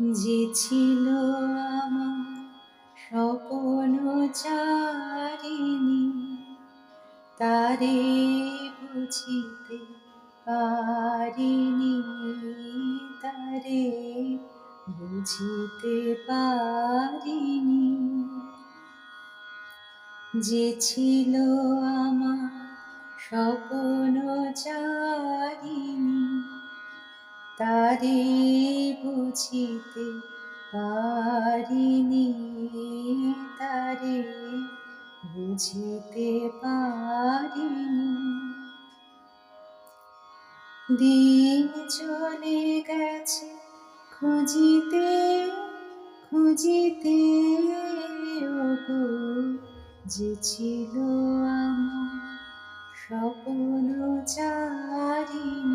যে ছিল আমার স্বপন চারিণী, তারে বুঝিতে পারিনি, তারে বুঝিতে পারিনি। যে ছিল আমার স্বপন চারিণী তারে বুঝিতে পারিনি তারে, বুঝিতে পারিনি। দিন চলে গেছে, খুঁজিতে খুঁজিতে ওগো যে ছিল আমার স্বপ্ন চারিণী।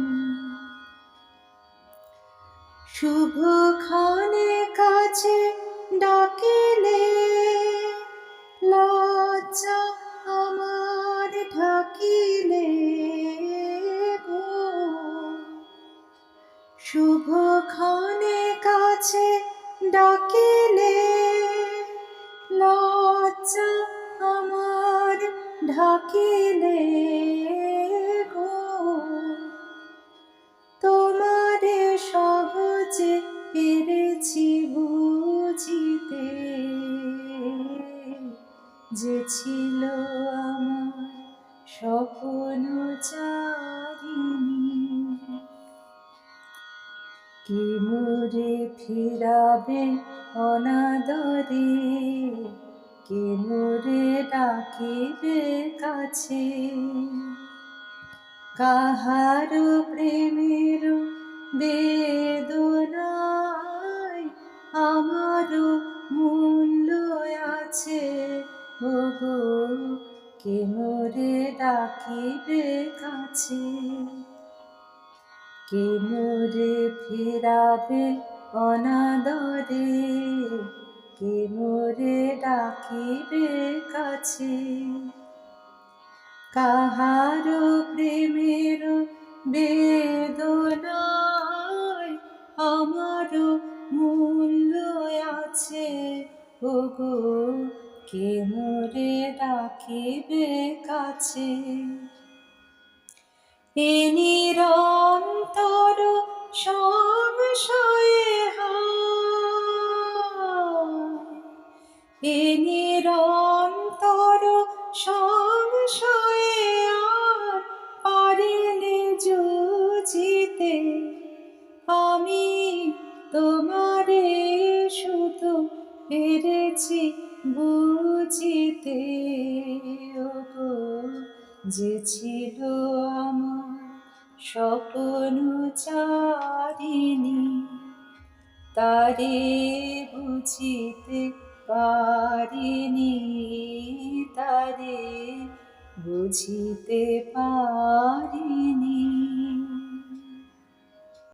শুভক্ষণে কাছে ডাকিলে লজ্জা আমার ঢাকিলে গো। খানে কাছে ডাকিলে যে ছিল আমার স্বপ্ন চারিণী কে মোরে ফিরাবে অনাদরে? কে মোরে ডাকিবে কাছে? কাহার প্রেমের বেদনায় কে মোরে ডাকিবে কাছে। কে মোরে ফেরাবে অনাদরে? কে মোরে ডাকিবে কাছে? কাহার প্রেমের বেদনায় আমার মূল্য আছে, ওগো কে মোরে ডাকিবে কাছে এ নিরন্তর সংশয়ে এ নিরন্তর সংশয়ে পেরেছি বুঝিতে যে ছিল আমার স্বপ্ন চারিণী তারে বুঝিতে পারিনি তারে বুঝিতে পারি